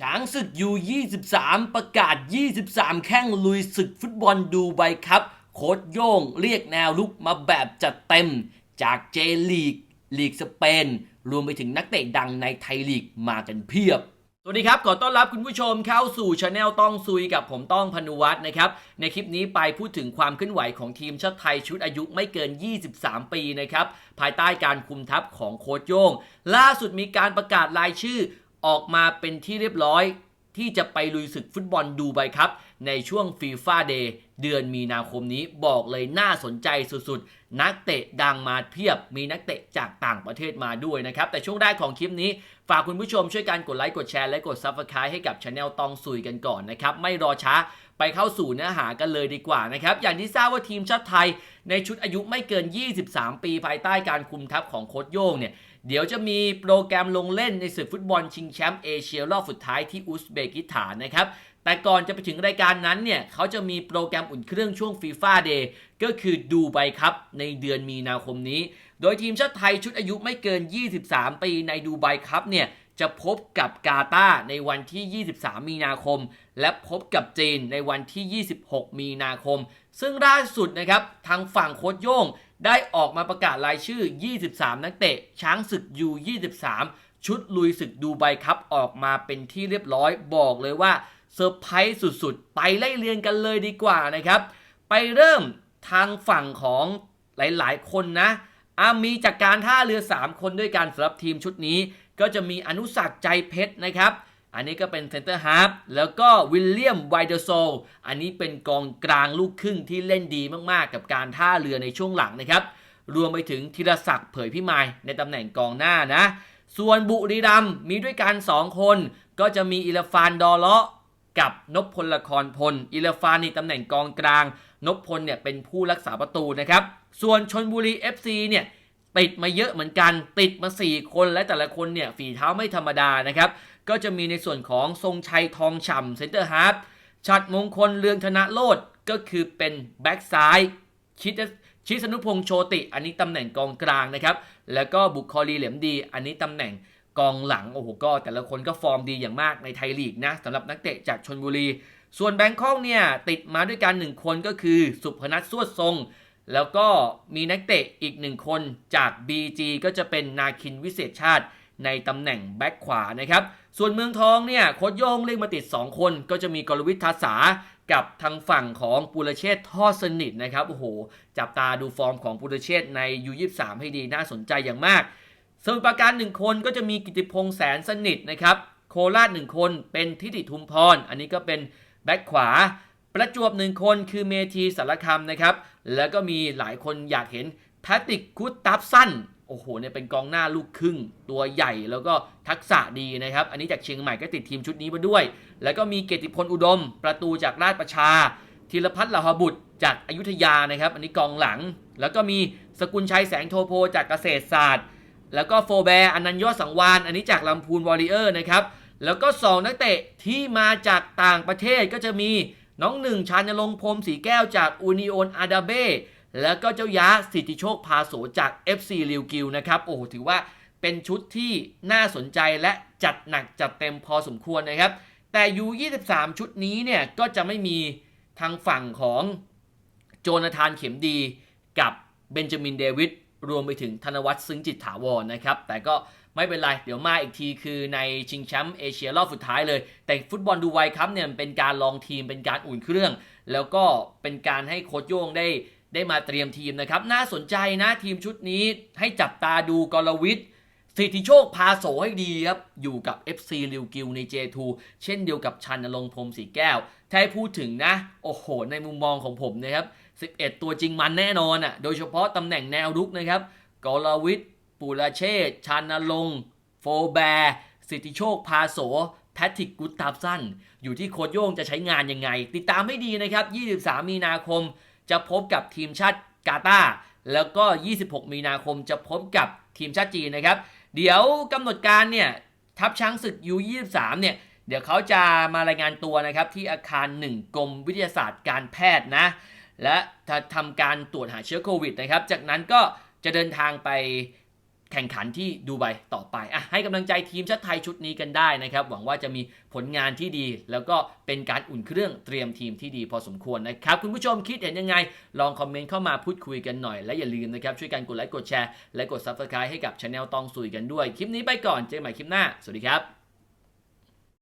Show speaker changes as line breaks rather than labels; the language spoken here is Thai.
ช้างศึกยู23 ประกาศ 23 แข้งลุยศึกฟุตบอลดูไบครับ โค้ดโย่งเรียกแนวลุกมาแบบจัดเต็ม จากเจลีก ลีกสเปน รวมไปถึงนักเตะดังในไทยลีกมากันเพียบ สวัสดีครับ ขอต้อนรับคุณผู้ชมเข้าสู่ช anel ต้องซุยกับผมต้องพนุวัฒน์นะครับ ในคลิปนี้ไปพูดถึงความเคลื่อนไหวของทีมชาติไทยชุดอายุไม่เกิน 23 ปีนะครับ ภายใต้การคุมทัพของโค้ชโย่ง ล่าสุดมีการประกาศรายชื่อ ออกมาเป็นที่เรียบร้อย ที่จะไปลุยศึกฟุตบอลดูไบครับ ในช่วงฟีฟ่าเดย์เดือนมีนาคมนี้บอกเลยน่าสนใจสุดๆ นักเตะดังมาเพียบมีนักเตะจากต่างประเทศมาด้วยนะครับ แต่ช่วงแรกของคลิปนี้ ฝากคุณผู้ชมช่วยกันกดไลค์กดแชร์และกดซับสไครต์ให้กับช anel ตองซุยกันก่อนนะครับ ไม่รอช้า ไปเข้าสู่เนื้อหากันเลยดีกว่านะครับอย่างที่ทราบว่าทีมชาติไทย ในชุดอายุไม่เกิน 23 ปีภายใต้การคุมทัพของโค้ชโย่งเนี่ยเดี๋ยวจะมีโปรแกรมลงเล่นในศึกฟุตบอลชิงแชมป์เอเชียรอบสุดท้ายที่อุซเบกิสถานนะครับแต่ก่อนจะไปถึงรายการนั้นเนี่ยเขาจะมีโปรแกรมอุ่นเครื่องช่วงฟีฟ่าเดย์ก็คือดูไบครับในเดือนมีนาคมนี้ โดยทีมชาติไทยชุดอายุไม่เกิน 23 ปีในดูไบครับเนี่ย จะพบกับกาตาในวันที่ 23 มีนาคม และพบกับจีนในวันที่ 26 มีนาคม ซึ่งล่าสุดนะครับ ทางฝั่งโค้ชโย่งได้ออกมาประกาศรายชื่อ 23 นักเตะ ช้างศึกยู23 ชุดลุยศึกดูไบครับออกมาเป็นที่เรียบร้อยบอกเลยว่าเซอร์ไพรส์สุดๆ ไปไล่เรียงกันเลยดีกว่านะครับ ไปเริ่มทางฝั่งของหลายๆ คนนะ อามีจากการท่าเรือ 3 คนด้วยกันสำหรับทีมชุดนี้ ก็จะมีอนุสักใจเพชรนะครับ อันนี้ก็เป็นเซนเตอร์ฮาร์ฟแล้วก็วิลเลียมไวเดอร์โซลอันนี้เป็นกองกลางลูกครึ่งที่เล่นดีมากๆ กับการท่าเรือในช่วงหลังนะครับ รวมไปถึงธีรศักดิ์เผยพิมายในตำแหน่งกองหน้านะ ส่วนบุรีรัมมีด้วยกัน 2 คน ก็จะมีอิลฟานดอเลาะกับนพพลละครพล อิลฟานในตำแหน่งกองกลาง นพพลเนี่ยเป็นผู้รักษาประตูนะครับ ส่วนชนบุรี FC เนี่ยติดมาเยอะเหมือนกัน ติดมา 4 คนและแต่ละคนเนี่ยฝีเท้าไม่ธรรมดานะครับ ก็จะมีในส่วนของทรงชัยทองฉ่ำเซนเตอร์ฮาร์ฟชัดมงคลเลืองธนโลดก็คือเป็นแบ็กซ้ายชิดชิสนุพงษ์โชติ อันนี้ตำแหน่งกองกลางนะครับ แล้วก็บุคลีเหลี่ยมดี อันนี้ตำแหน่งกองหลัง โอ้โห ก็แต่ละคนก็ฟอร์มดีอย่างมากในไทยลีกนะสำหรับนักเตะจากชนบุรี ส่วนแบงคอกเนี่ยติดมาด้วยกันหนึ่งคนก็คือสุพนัทสวดทรง แล้วก็มีนักเตะอีกหนึ่งคนจาก BG ก็จะเป็นนาคินวิเศษชาติในตำแหน่งแบ็คขวานะครับ ส่วนเมืองทองเนี่ยโคดโยงเรียกมาติด 2 คนก็จะมีกรวิททาสากับทางฝั่งของปุรเชษฐ์ทอดสนิทนะครับโอ้โห จับตาดูฟอร์มของปุรเชษใน U23 ให้ดีน่าสนใจอย่างมากสมุทรปราการหนึ่งคนก็จะมีกิติพงษ์แสนสนิทนะครับ โคราชหนึ่งคนเป็นทิติทุมพร อันนี้ก็เป็น แบ็คขวา ประจวบหนึ่งคนคือเมทีสารคามนะครับ แล้วก็มีหลายคนอยากเห็นแพตติกคุตตับสั้นโอ้โหเนี่ยเป็นกองหน้าลูกครึ่ง ตัวใหญ่แล้วก็ทักษะดีนะครับ อันนี้จากเชียงใหม่ก็ติดทีมชุดนี้มาด้วย แล้วก็มีเกติพลอุดม ประตูจากราชประชาธีรพัฒน์ลาหบุตรจากอายุทยานะครับ อันนี้กองหลัง แล้วก็มีสกุลชัยแสงโทโพจากเกษตรศาสตร์ แล้วก็โฟแบร์อนันยอดสังวาน อันนี้จากลำพูนวอริเออร์นะครับ แล้วก็ 2 นักเตะที่มาจากต่างประเทศก็จะมีน้องหนึ่งชานลงพรมสีแก้วจากอูนิโอนอาดาเบแล้วก็เจ้ายาสิทธิโชคพาโสจาก FC ลิวกิวนะครับ โอ้โหถือว่าเป็นชุดที่น่าสนใจและจัดหนักจัดเต็มพอสมควรนะครับ แต่ยู23 ชุดนี้เนี่ย ก็จะไม่มีทางฝั่งของโจนาธานเข็มดีกับเบนจามินเดวิดรวมไปถึงธนวัฒน์ซึ้งจิตถาวรนะครับ แต่ก็ ไม่เป็นไร เดี๋ยวมาอีกทีคือในชิงแชมป์เอเชียรอบสุดท้ายเลย แต่ฟุตบอลดูไวครับเนี่ยมันเป็นการลองทีมเป็นการอุ่นเครื่อง แล้วก็เป็นการให้โค้ชโย่งได้ได้มาเตรียมทีมนะครับ น่าสนใจนะทีมชุดนี้ให้จับตาดูกรวิทย์สิทธิโชคพาโสให้ดีครับ อยู่กับ FC ลิวกิวใน J2 เช่นเดียวกับชันนรงพรมสีแก้วถ้าให้พูดถึงนะ โอ้โห ในมุมมองของผมนะครับ 11 ตัวจริงมันแน่นอนอะโดยเฉพาะตำแหน่งแนวรุกนะครับกรวิทย์ ปุราเชษชันนรงโฟแบร์สิทธิโชค พาโส แพทริกกุตตาฟสัน อยู่ที่โคดโย่งจะใช้งานยังไง ติดตามให้ดีนะครับ 23 มีนาคม จะพบกับทีมชาติกาตาแล้วก็ 26 มีนาคมจะพบกับทีมชาติจีนนะครับ เดี๋ยวกำหนดการเนี่ย ทัพช้างศึก U23 เนี่ย เดี๋ยวเขาจะมารายงานตัวนะครับ ที่อาคาร 1 กรมวิทยาศาสตร์การแพทย์นะ และทำการตรวจหาเชื้อโควิดนะครับ จากนั้นก็จะเดินทางไป แข่งขันที่ดูไบต่อไปอะให้กำลังใจทีมชาติไทยชุดนี้กันได้นะครับ หวังว่าจะมีผลงานที่ดี แล้วก็เป็นการอุ่นเครื่องเตรียมทีมที่ดีพอสมควรนะครับ คุณผู้ชมคิดเห็นยังไง ลองคอมเมนต์เข้ามาพูดคุยกันหน่อย และอย่าลืมนะครับ ช่วยกันกดไลค์กดแชร์ และกด Subscribe ให้กับช anel ตองสุยกันด้วย คลิปนี้ไปก่อนเจอกันใหม่คลิปหน้า สวัสดีครับ